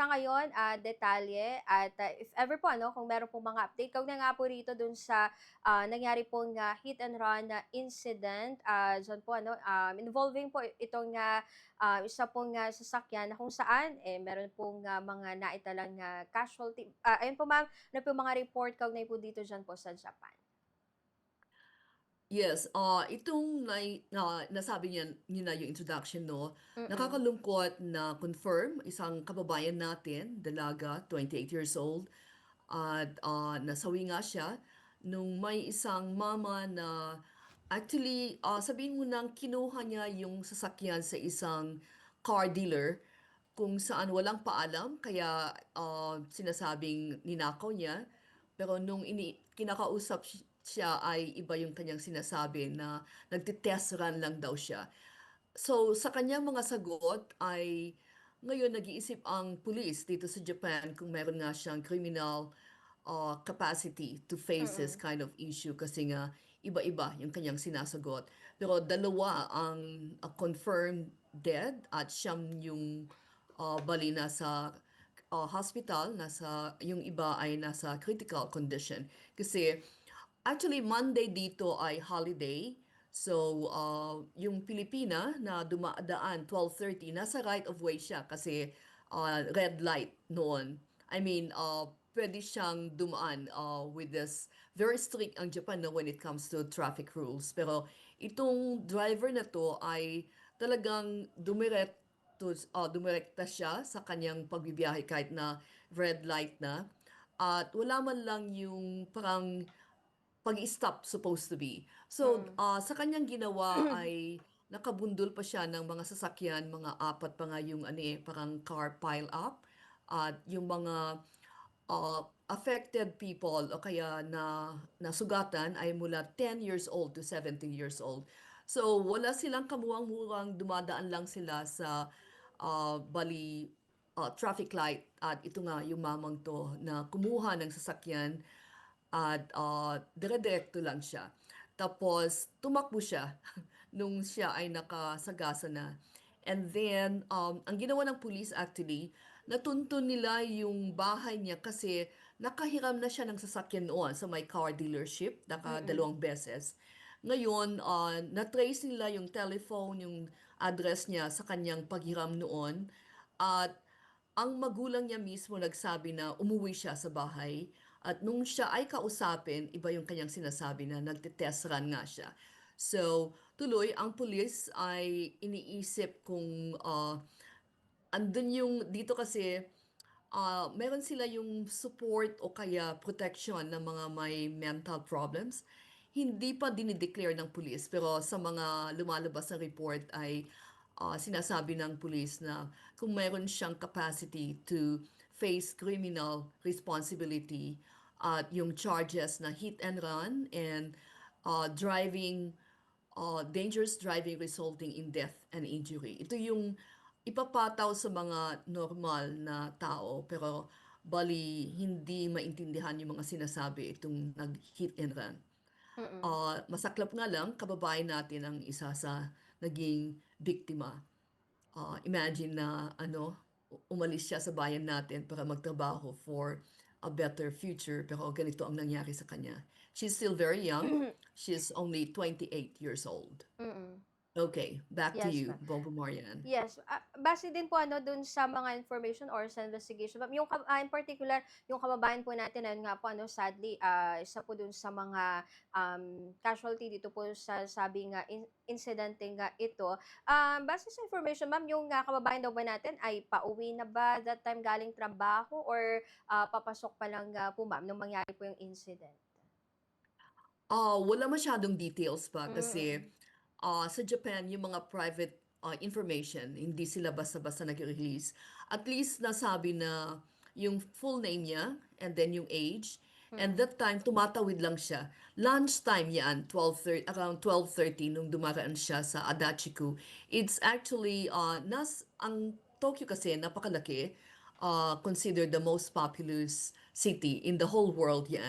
sa ngayon, ah, detalye at ah, if ever po ano, kung meron pong mga update, kaugnay nga po rito dun sa ah, nangyari pong ah, hit and run na incident, ah, dyan po ano, um, involving po itong ah, ah, isa pong ah, sasakyan na kung saan eh, meron pong ah, mga naitalang ah, casualty. Ah, ayun po ma'am, ano po mga report kaugnay po dito dyan po sa Japan? Yes, ah, itong nai na nasabi niya niyo na yung introduction 'no, Mm. nakakalungkot na confirm isang kababayan natin, dalaga, 28 years old at, ah, nasawi nga siya nung may isang mama na actually, ah, sabihin mo ng kinuha niya yung sasakyan sa isang car dealer kung saan walang paalam kaya, ah, sinasabing ninakaw niya. Pero nung ini kinakausap si siya ay iba yung kanyang sinasabi na nagte-test run lang daw siya. So, sa kanyang mga sagot ay ngayon nag-iisip ang pulis dito sa Japan kung meron nga siyang criminal uh, capacity to face this Mm. kind of issue kasi nga iba-iba yung kanyang sinasagot. Pero dalawa ang uh, confirmed dead at siyam yung uh, bali nasa uh, hospital, nasa yung iba ay nasa critical condition. Kasi Actually, Monday dito ay holiday. So, uh, yung Pilipina na dumadaan 12:30, nasa right of way siya kasi uh, red light noon. I mean, uh, pwede siyang dumaan uh, with this very strict ang Japan na when it comes to traffic rules. Pero itong driver na to ay talagang dumiretto, uh, dumirekta siya sa kanyang pagbibiyahe kahit na red light na. At wala man lang yung parang pag-i-stop supposed to be. So, Mm. ah, sa kanyang ginawa ay nakabundol pa siya ng mga sasakyan, mga apat pa nga yung ano eh, parang car pile up. At yung mga ah, affected people o kaya na nasugatan ay mula 10 years old to 17 years old. So, wala silang kamuwang-muwang dumadaan lang sila sa ah, bali ah, traffic light at ito nga yung mamang to na kumuha ng sasakyan at ah, dire-diretso lang siya. Tapos tumakbo siya nung siya ay nakasagasa na. And then, um, ang ginawa ng police actually, natuntun nila yung bahay niya kasi nakahiram na siya ng sasakyan noon sa may car dealership, naka dalawang beses. Ngayon, ah, na-trace nila yung telephone, yung address niya sa kanyang paghiram noon. At ang magulang niya mismo nagsabi na umuwi siya sa bahay at nung siya ay kausapin, iba yung kanyang sinasabi na nagte-test run nga siya. So, tuloy, ang pulis ay iniisip kung ah, andun yung dito kasi ah, meron sila yung support o kaya protection ng mga may mental problems. Hindi pa dinideclare ng pulis pero sa mga lumalabas na report ay ah, sinasabi ng pulis na kung meron siyang capacity to face criminal responsibility at yung charges na hit and run and ah, driving uh, dangerous driving resulting in death and injury. Ito yung ipapataw sa mga normal na tao pero bali hindi maintindihan yung mga sinasabi itong nag-hit and run. Mm. Ah, masaklap nga lang, kababayan natin ang isa sa naging biktima. Ah, imagine na ano, umalis siya sa bayan natin para magtrabaho for a better future pero ganito ang nangyari sa kanya. She's still very young. She's only 28 years old. Mm. Okay, back to Yes, you, ma'am. Bobo Marian. Yes, ah, base din po ano dun sa mga information or sa investigation. Ma'am, Yung ka- ah, in particular, yung kababayan po natin ayun nga po ano sadly ah, isa po dun sa mga um, casualty dito po sa sabi nga in- incident nga ito. Um, base sa information, ma'am, yung ah, kababayan daw ba natin ay pauwi na ba that time galing trabaho or ah, papasok pa lang ah, po ma'am nung mangyari po yung incident? Ah, wala masyadong details pa kasi Mm. Ah, sa Japan yung mga private ah, information hindi sila basta-basta nag-release. At least nasabi na yung full name niya and then yung age and Mm. that time tumatawid lang siya. Lunchtime yan, 12:30 around 12:30 nung dumaraan siya sa Adachiku. It's actually uh, nas ang Tokyo kasi napakalaki, uh, considered the most populous city in the whole world yan.